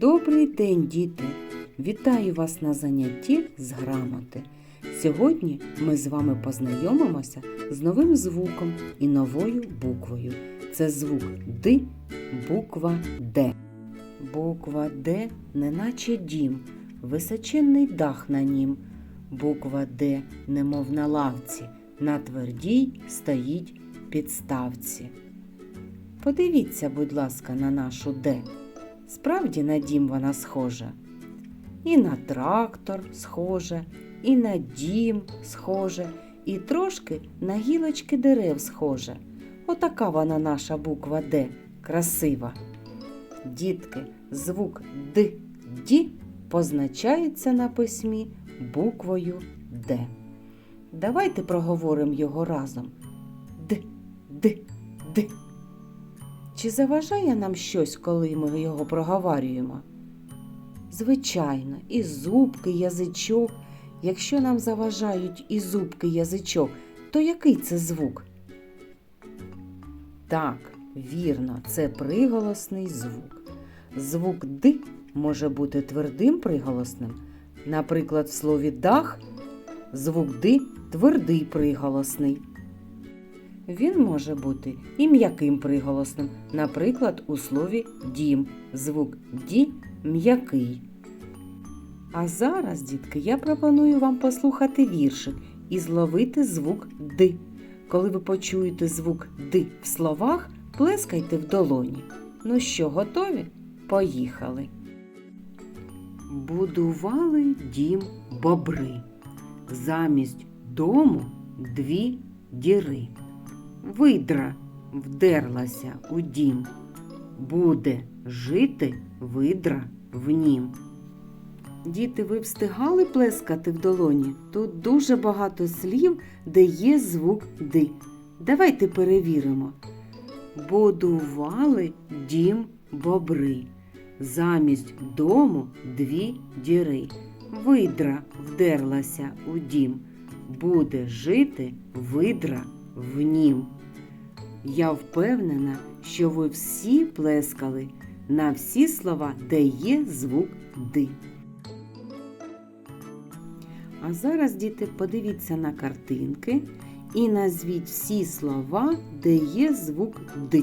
Добрий день, діти! Вітаю вас на занятті з грамоти. Сьогодні ми з вами познайомимося з новим звуком і новою буквою. Це звук Д, буква Д. Буква Д, неначе дім, височенний дах на нім. Буква Д, немов на лавці, на твердій стоїть підставці. Подивіться, будь ласка, на нашу Д. Справді на дім вона схожа. І на трактор схоже, і на дім схоже, і трошки на гілочки дерев схоже. Отака вона наша буква Д, красива. Дітки, звук Д, Ді позначається на письмі буквою Д. Давайте проговоримо його разом. Д, Д, Д. Чи заважає нам щось, коли ми його проговорюємо? Звичайно, і зубки, язичок. Якщо нам заважають і зубки, язичок, то який це звук? Так, вірно, це приголосний звук. Звук Д може бути твердим приголосним. Наприклад, в слові дах звук Д твердий приголосний. Він може бути і м'яким приголосним, наприклад, у слові дім звук ді м'який. А зараз, дітки, я пропоную вам послухати віршик і зловити звук Д. Коли ви почуєте звук Д в словах, плескайте в долоні. Ну що, готові? Поїхали. Будували дім бобри. Замість дому дві діри. Видра вдерлася у дім. Буде жити видра в нім. Діти, ви встигали плескати в долоні? Тут дуже багато слів, де є звук Д. Давайте перевіримо. Будували дім бобри. Замість дому дві діри. Видра вдерлася у дім. Буде жити видра в нім. Я впевнена, що ви всі плескали на всі слова, де є звук Д. А зараз, діти, подивіться на картинки і назвіть всі слова, де є звук Д.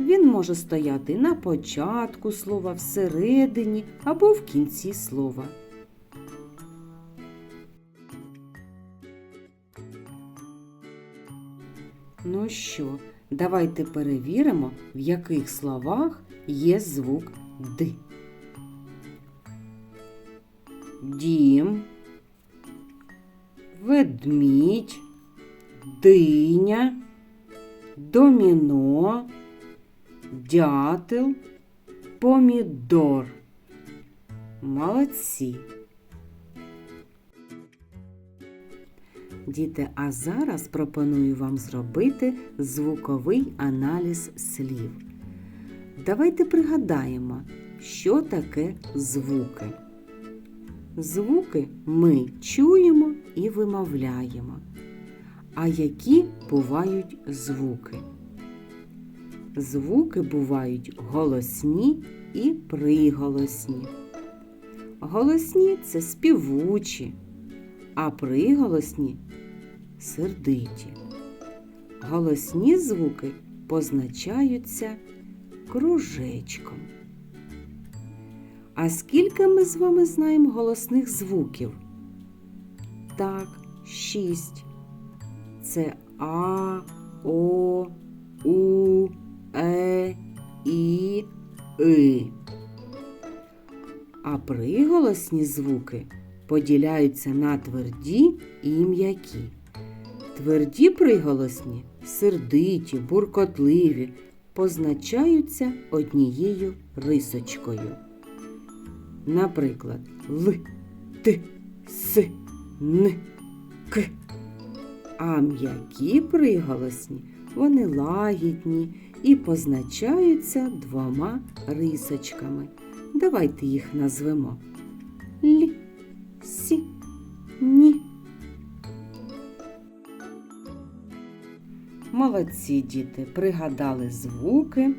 Він може стояти на початку слова, всередині або в кінці слова. Ну що, давайте перевіримо, в яких словах є звук Д. Дім, ведмідь, диня, доміно, дятел, помідор. Молодці. Діти, а зараз пропоную вам зробити звуковий аналіз слів. Давайте пригадаємо, що таке звуки. Звуки ми чуємо і вимовляємо. А які бувають звуки? Звуки бувають голосні і приголосні. Голосні це співучі, а приголосні сердиті. Голосні звуки позначаються кружечком. А скільки ми з вами знаємо голосних звуків? Так, шість. Це А, О, У, Е, І, И. А приголосні звуки поділяються на тверді і м'які. Тверді приголосні, сердиті, буркотливі, позначаються однією рисочкою. Наприклад, Л, Т, С, Н, К. А м'які приголосні вони лагідні і позначаються двома рисочками. Давайте їх назвемо Л, Молодці діти, пригадали звуки.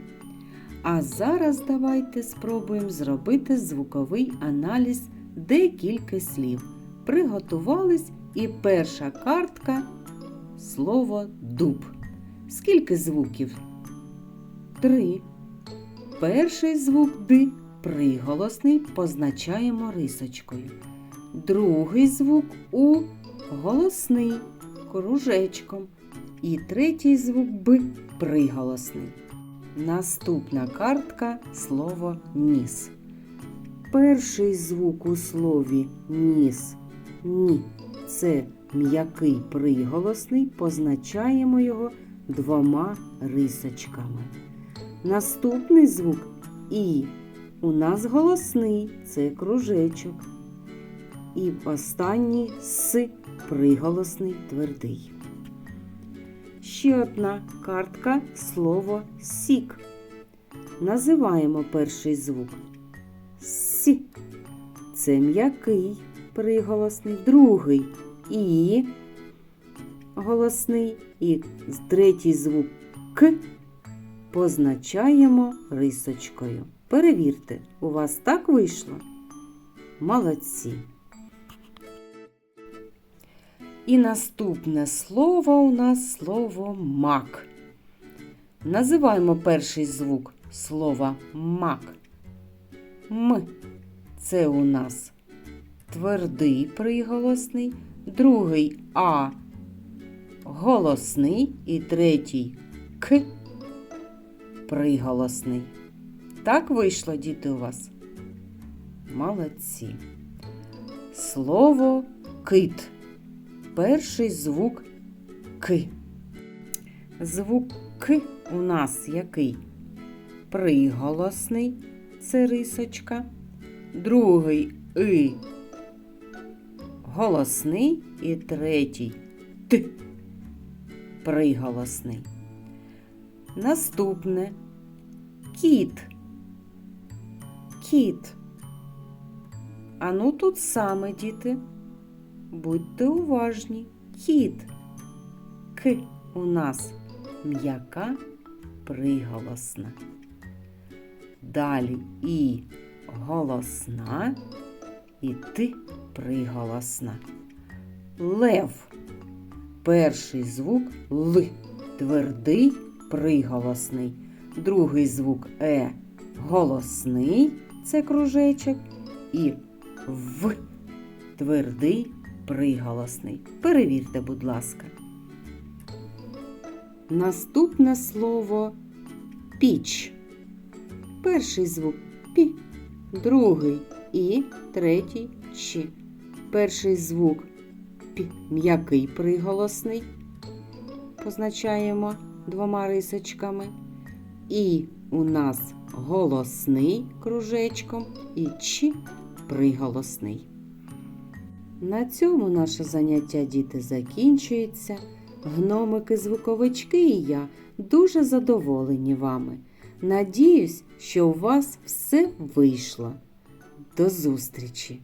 А зараз давайте спробуємо зробити звуковий аналіз декілька слів. Приготувались і перша картка слово дуб. Скільки звуків? Три. Перший звук ди приголосний позначаємо рисочкою. Другий звук у голосний кружечком. І третій звук Б приголосний. Наступна картка слово ніс. Перший звук у слові ніс ні. Це м'який приголосний, позначаємо його двома рисочками. Наступний звук І. У нас голосний це кружечок. І останній С приголосний твердий. Ще одна картка слово сік. Називаємо перший звук Сі. Це м'який приголосний, другий І голосний і третій звук К позначаємо рисочкою. Перевірте, у вас так вийшло? Молодці. І наступне слово у нас слово мак. Називаємо перший звук слова мак. М. Це у нас твердий приголосний, другий А голосний і третій К приголосний. Так вийшло, діти, у вас? Молодці. Слово кит. Перший звук К. Звук К у нас який? Приголосний це рисочка. Другий И голосний і третій Т приголосний. Наступне кіт. Кіт. А ну тут саме, діти. Будьте уважні. Кіт. К у нас м'яка приголосна. Далі і голосна, і ти приголосна. Лев. Перший звук Л. Твердий приголосний. Другий звук Е голосний це кружечок. І В твердий приголосний. Перевірте, будь ласка. Наступне слово піч. Перший звук пі, другий і, третій чи. Перший звук пі, м'який приголосний. Позначаємо двома рисочками. І у нас голосний кружечком і чи приголосний. На цьому наше заняття діти закінчується. Гномики, звуковички і я дуже задоволені вами. Надіюсь, що у вас все вийшло. До зустрічі!